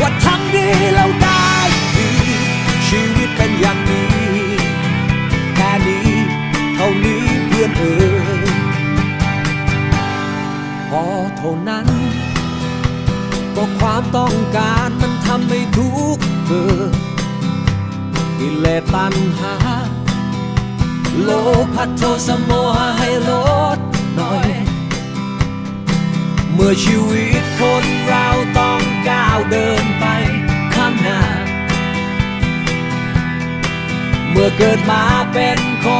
ว่าทำดีแล้วได้ดี ชีวิตเป็นอย่างนี้ แค่นี้เท่านี้เพื่อนเอ๋ยพอเท่านั้น ก็ความต้องการมันทำให้ทุกเกิดกิเลสตัณหา โลภัโทสโมหะให้ลดหน่อย เมื่อชีวิตคนเรา เมื่อเกิดมาเป็นคน